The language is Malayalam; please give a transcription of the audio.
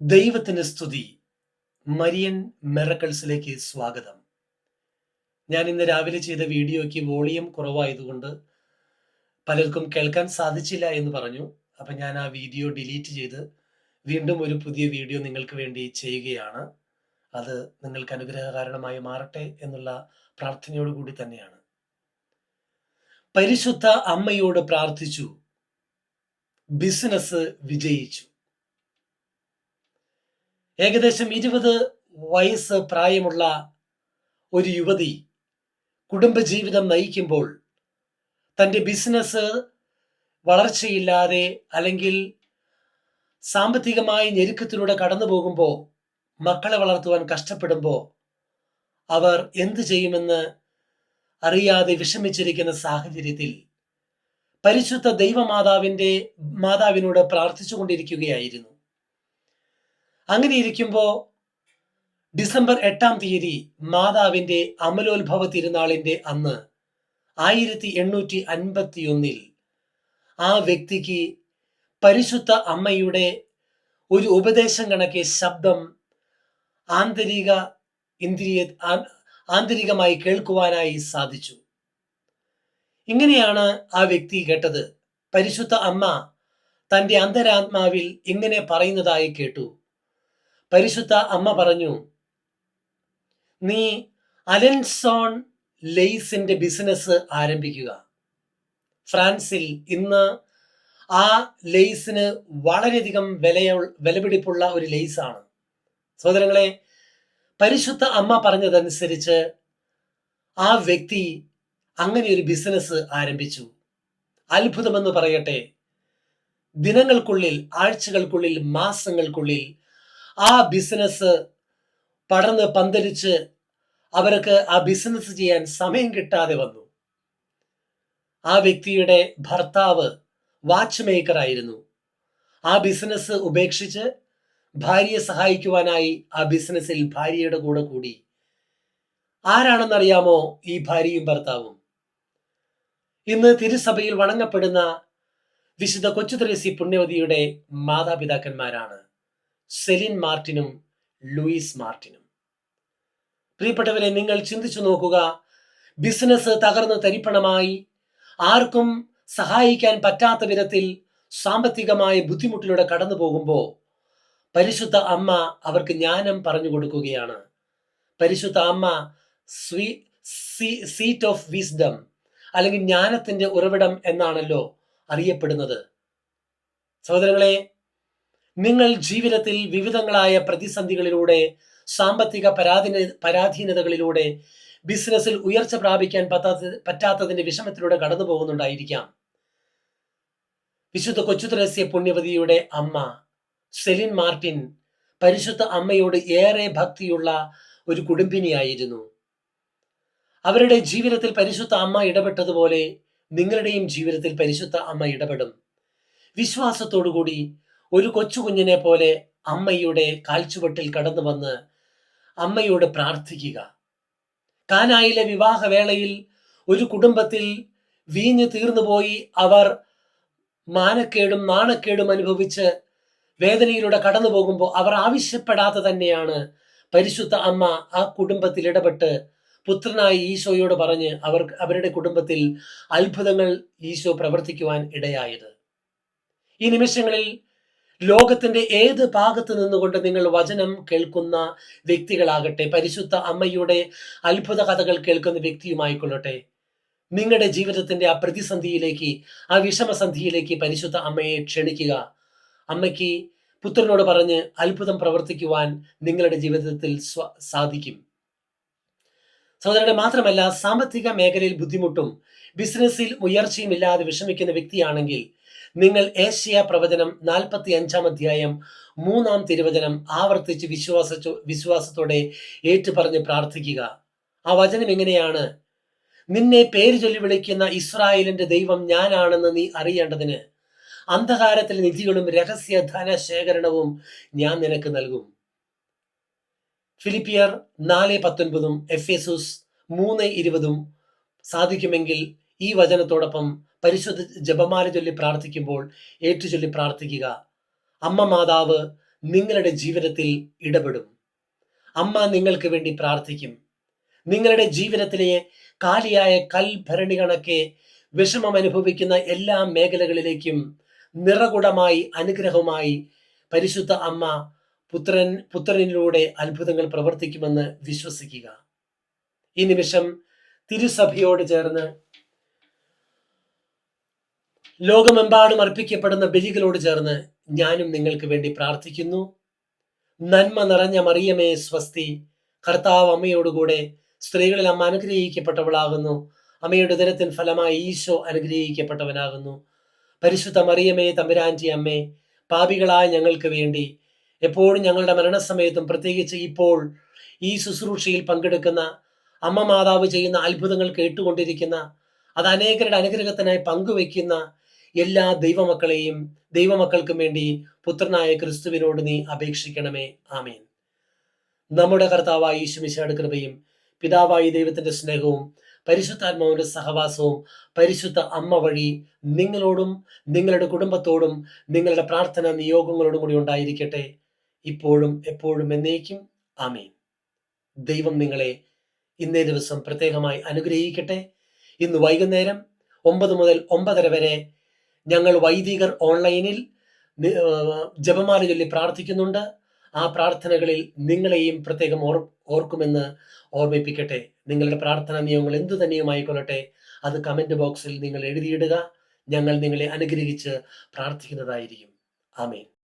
ദൈവത്തിന് സ്തുതി. മരിയൻ മെറക്കൾസിലേക്ക് സ്വാഗതം. ഞാൻ ഇന്ന് രാവിലെ ചെയ്ത വീഡിയോയ്ക്ക് വോളിയം കുറവായതുകൊണ്ട് പലർക്കും കേൾക്കാൻ സാധിച്ചില്ല എന്ന് പറഞ്ഞു. അപ്പം ഞാൻ ആ വീഡിയോ ഡിലീറ്റ് ചെയ്ത് വീണ്ടും ഒരു പുതിയ വീഡിയോ നിങ്ങൾക്ക് വേണ്ടി ചെയ്യുകയാണ്. അത് നിങ്ങൾക്ക് അനുഗ്രഹകാരണമായി മാറട്ടെ എന്നുള്ള പ്രാർത്ഥനയോട് കൂടി തന്നെയാണ്. പരിശുദ്ധ അമ്മയോട് പ്രാർത്ഥിച്ചു. ബിസിനസ് വിജയിച്ചു. ഏകദേശം ഇരുപത് വയസ്സ് പ്രായമുള്ള ഒരു യുവതി കുടുംബജീവിതം നയിക്കുമ്പോൾ തന്റെ ബിസിനസ് വളർച്ചയില്ലാതെ അല്ലെങ്കിൽ സാമ്പത്തികമായി ഞെരുക്കത്തിലൂടെ കടന്നു പോകുമ്പോൾ മക്കളെ വളർത്തുവാൻ കഷ്ടപ്പെടുമ്പോൾ അവർ എന്തു ചെയ്യുമെന്ന് അറിയാതെ വിഷമിച്ചിരിക്കുന്ന സാഹചര്യത്തിൽ പരിശുദ്ധ ദൈവമാതാവിന്റെ മാതാവിനോട് പ്രാർത്ഥിച്ചു കൊണ്ടിരിക്കുകയായിരുന്നു അങ്ങനെ ഇരിക്കുമ്പോൾ ഡിസംബർ എട്ടാം തീയതി മാതാവിന്റെ അമലോത്ഭവ തിരുനാളിന്റെ അന്ന് ആയിരത്തി എണ്ണൂറ്റി അൻപത്തി ഒന്നിൽ ആ വ്യക്തിക്ക് പരിശുദ്ധ അമ്മയുടെ ഒരു ഉപദേശം കണക്കെ ശബ്ദം ആന്തരിക ഇന്ദ്രിയ ആന്തരികമായി കേൾക്കുവാനായി സാധിച്ചു. ഇങ്ങനെയാണ് ആ വ്യക്തി കേട്ടത്. പരിശുദ്ധ അമ്മ തന്റെ അന്തരാത്മാവിൽ ഇങ്ങനെ പറയുന്നതായി കേട്ടു. പരിശുദ്ധ അമ്മ പറഞ്ഞു നീ അലൻസോൺ ലെയ്സിന്റെ ബിസിനസ് ആരംഭിക്കുക. ഫ്രാൻസിൽ ഇന്ന് ആ ലെയ്സിന് വളരെയധികം വിലയ വിലപിടിപ്പുള്ള ഒരു ലെയ്സാണ് സഹോദരങ്ങളെ പരിശുദ്ധ അമ്മ പറഞ്ഞതനുസരിച്ച് ആ വ്യക്തി അങ്ങനെ ഒരു ബിസിനസ് ആരംഭിച്ചു. അത്ഭുതമെന്ന് പറയട്ടെ ദിനങ്ങൾക്കുള്ളിൽ ആഴ്ചകൾക്കുള്ളിൽ മാസങ്ങൾക്കുള്ളിൽ ആ ബിസിനസ് പടർന്ന് പന്തലിച്ച് അവർക്ക് ആ ബിസിനസ് ചെയ്യാൻ സമയം കിട്ടാതെ വന്നു. ആ വ്യക്തിയുടെ ഭർത്താവ് വാച്ച് മേക്കർ ആയിരുന്നു. ആ ബിസിനസ് ഉപേക്ഷിച്ച് ഭാര്യയെ സഹായിക്കുവാനായി ആ ബിസിനസ്സിൽ ഭാര്യയുടെ കൂടെ കൂടി. ആരാണെന്നറിയാമോ ഈ ഭാര്യയും ഭർത്താവും? ഇന്ന് തിരുസഭയിൽ വണങ്ങപ്പെടുന്ന വിശുദ്ധ കൊച്ചുത്രേസി പുണ്യവതിയുടെ മാതാപിതാക്കന്മാരാണ്. സെലിൻ മാർട്ടിനും ലൂയിസ് മാർട്ടിനും. പ്രിയപ്പെട്ടവരെ നിങ്ങൾ ചിന്തിച്ചു നോക്കുക ബിസിനസ് തകർന്ന് തരിപ്പണമായി ആർക്കും സഹായിക്കാൻ പറ്റാത്ത വിധത്തിൽ സാമ്പത്തികമായ ബുദ്ധിമുട്ടിലൂടെ കടന്നു പോകുമ്പോൾ പരിശുദ്ധ അമ്മ അവർക്ക് ജ്ഞാനം പറഞ്ഞു കൊടുക്കുകയാണ്. പരിശുദ്ധ അമ്മ സ്വീ സീറ്റ് ഓഫ് വിസ്ഡം അല്ലെങ്കിൽ ജ്ഞാനത്തിന്റെ ഉറവിടം എന്നാണല്ലോ അറിയപ്പെടുന്നത്. സഹോദരങ്ങളെ നിങ്ങൾ ജീവിതത്തിൽ വിവിധങ്ങളായ പ്രതിസന്ധികളിലൂടെ സാമ്പത്തിക പരാധീന പരാധീനതകളിലൂടെ ബിസിനസ്സിൽ ഉയർച്ച പ്രാപിക്കാൻ പറ്റാത്ത പറ്റാത്തതിന്റെ വിഷമത്തിലൂടെ കടന്നു പോകുന്നുണ്ടായിരിക്കാം. വിശുദ്ധ കൊച്ചുത്രസ്യ പുണ്യവതിയുടെ അമ്മ സെലിൻ മാർട്ടിൻ പരിശുദ്ധ അമ്മയോട് ഏറെ ഭക്തിയുള്ള ഒരു കുടുംബിനിയായിരുന്നു. അവരുടെ ജീവിതത്തിൽ പരിശുദ്ധ അമ്മ ഇടപെട്ടതുപോലെ നിങ്ങളുടെയും ജീവിതത്തിൽ പരിശുദ്ധ അമ്മ ഇടപെടും. വിശ്വാസത്തോടുകൂടി ഒരു കൊച്ചുകുഞ്ഞിനെ പോലെ അമ്മയുടെ കാൽച്ചുവട്ടിൽ കടന്നു വന്ന് അമ്മയോട് പ്രാർത്ഥിക്കുക. കാനായിലെ വിവാഹവേളയിൽ ഒരു കുടുംബത്തിൽ വീഞ്ഞു തീർന്നുപോയി അവർ മാനക്കേടും നാണക്കേടും അനുഭവിച്ച് വേദനയിലൂടെ കടന്നു പോകുമ്പോൾ അവർ ആവശ്യപ്പെടാതെ തന്നെയാണ്. പരിശുദ്ധ അമ്മ ആ കുടുംബത്തിൽ ഇടപെട്ട് പുത്രനായ ഈശോയോട് പറഞ്ഞ് അവർ അവരുടെ കുടുംബത്തിൽ അത്ഭുതങ്ങൾ ഈശോ പ്രവർത്തിക്കുവാൻ ഇടയായത്. ഈ നിമിഷങ്ങളിൽ ലോകത്തിന്റെ ഏത് ഭാഗത്ത് നിന്നുകൊണ്ട് നിങ്ങൾ വചനം കേൾക്കുന്ന വ്യക്തികളാകട്ടെ പരിശുദ്ധ അമ്മയുടെ അത്ഭുത കഥകൾ കേൾക്കുന്ന വ്യക്തിയുമായിക്കൊള്ളട്ടെ. നിങ്ങളുടെ ജീവിതത്തിന്റെ ആ പ്രതിസന്ധിയിലേക്ക് ആ വിഷമസന്ധിയിലേക്ക് പരിശുദ്ധ അമ്മയെ ക്ഷണിക്കുക. അമ്മയ്ക്ക് പുത്രനോട് പറഞ്ഞ് അത്ഭുതം പ്രവർത്തിക്കുവാൻ നിങ്ങളുടെ ജീവിതത്തിൽ സാധിക്കും. സഹോദരനെ മാത്രമല്ല സാമ്പത്തിക മേഖലയിൽ ബുദ്ധിമുട്ടും ബിസിനസ്സിൽ ഉയർച്ചയും ഇല്ലാതെ വിഷമിക്കുന്ന വ്യക്തിയാണെങ്കിൽ നിങ്ങൾ ഏഷ്യ പ്രവചനം നാൽപ്പത്തി അഞ്ചാം അധ്യായം മൂന്നാം തിരുവചനം ആവർത്തിച്ച് വിശ്വാസ വിശ്വാസത്തോടെ ഏറ്റുപറഞ്ഞ് പ്രാർത്ഥിക്കുക. ആ വചനം എങ്ങനെയാണ്? നിന്നെ പേര് ചൊല്ലി വിളിക്കുന്ന ഇസ്രായേലിന്റെ ദൈവം ഞാനാണെന്ന് നീ അറിയേണ്ടതിന് അന്ധകാരത്തിലെ നിധികളും രഹസ്യ ധനശേഖരണവും ഞാൻ നിനക്ക് നൽകും. ഫിലിപ്പിയർ നാല് പത്തൊൻപതും എഫ് എസൂസ് മൂന്ന് ഇരുപതും സാധിക്കുമെങ്കിൽ ഈ വചനത്തോടൊപ്പം പരിശുദ്ധ ജപമാല ചൊല്ലി പ്രാർത്ഥിക്കുമ്പോൾ ഏറ്റുചൊല്ലി പ്രാർത്ഥിക്കുക. അമ്മ മാതാവ് നിങ്ങളുടെ ജീവിതത്തിൽ ഇടപെടും. അമ്മ നിങ്ങൾക്ക് വേണ്ടി പ്രാർത്ഥിക്കും. നിങ്ങളുടെ ജീവിതത്തിലെ കാലിയായ കൽഭരണി കണക്കെ വിഷമം അനുഭവിക്കുന്ന എല്ലാ മേഖലകളിലേക്കും നിറകുടമായി അനുഗ്രഹമായി പരിശുദ്ധ അമ്മ പുത്രൻ പുത്രനിലൂടെ അത്ഭുതങ്ങൾ പ്രവർത്തിക്കുമെന്ന് വിശ്വസിക്കുക. ഈ നിമിഷം തിരുസഭയോട് ചേർന്ന് ലോകമെമ്പാടും അർപ്പിക്കപ്പെടുന്ന ബലികളോട് ചേർന്ന് ഞാനും നിങ്ങൾക്ക് വേണ്ടി പ്രാർത്ഥിക്കുന്നു. നന്മ നിറഞ്ഞ മറിയമേ സ്വസ്തി. കർത്താവ് അമ്മയോടുകൂടെ സ്ത്രീകളിൽ അമ്മ അനുഗ്രഹിക്കപ്പെട്ടവളാകുന്നു. അമ്മയുടെ ദിനത്തിൻ ഫലമായി ഈശോ അനുഗ്രഹിക്കപ്പെട്ടവനാകുന്നു. പരിശുദ്ധ മറിയമേ തമ്പുരാന്റി അമ്മേ പാപികളായ ഞങ്ങൾക്ക് വേണ്ടി എപ്പോഴും ഞങ്ങളുടെ മരണസമയത്തും പ്രത്യേകിച്ച് ഇപ്പോൾ ഈ ശുശ്രൂഷയിൽ പങ്കെടുക്കുന്ന അമ്മ മാതാവ് ചെയ്യുന്ന അത്ഭുതങ്ങൾ കേട്ടുകൊണ്ടിരിക്കുന്ന അത് അനേകരുടെ അനുഗ്രഹത്തിനായി പങ്കുവെക്കുന്ന എല്ലാ ദൈവമക്കളെയും ദൈവമക്കൾക്കും വേണ്ടി പുത്രനായ ക്രിസ്തുവിനോട് നീ അപേക്ഷിക്കണമേ. ആമേൻ. നമ്മുടെ കർത്താവായ ഈശുമിശയുടെ കൃപയും പിതാവായ ദൈവത്തിന്റെ സ്നേഹവും പരിശുദ്ധാത്മാവിന്റെ സഹവാസവും പരിശുദ്ധ അമ്മ വഴി നിങ്ങളോടും നിങ്ങളുടെ കുടുംബത്തോടും നിങ്ങളുടെ പ്രാർത്ഥന നിയോഗങ്ങളോടും കൂടി ഉണ്ടായിരിക്കട്ടെ. ഇപ്പോഴും എപ്പോഴും എന്നേക്കും. ആമേൻ. ദൈവം നിങ്ങളെ ഇന്നേ ദിവസം പ്രത്യേകമായി അനുഗ്രഹിക്കട്ടെ. ഇന്ന് വൈകുന്നേരം ഒമ്പത് മുതൽ ഒമ്പതര വരെ ഞങ്ങൾ വൈദികർ ഓൺലൈനിൽ ജപമാല ചൊല്ലി പ്രാർത്ഥിക്കുന്നുണ്ട്. ആ പ്രാർത്ഥനകളിൽ നിങ്ങളെയും പ്രത്യേകം ഓർ ഓർക്കുമെന്ന് ഓർമ്മിപ്പിക്കട്ടെ. നിങ്ങളുടെ പ്രാർത്ഥനാ നിയമങ്ങൾ എന്തു തന്നെയുമായിക്കൊള്ളട്ടെ അത് കമന്റ് ബോക്സിൽ നിങ്ങൾ എഴുതിയിടുക. ഞങ്ങൾ നിങ്ങളെ അനുഗ്രഹിച്ച് പ്രാർത്ഥിക്കുന്നതായിരിക്കും. ആമേൻ.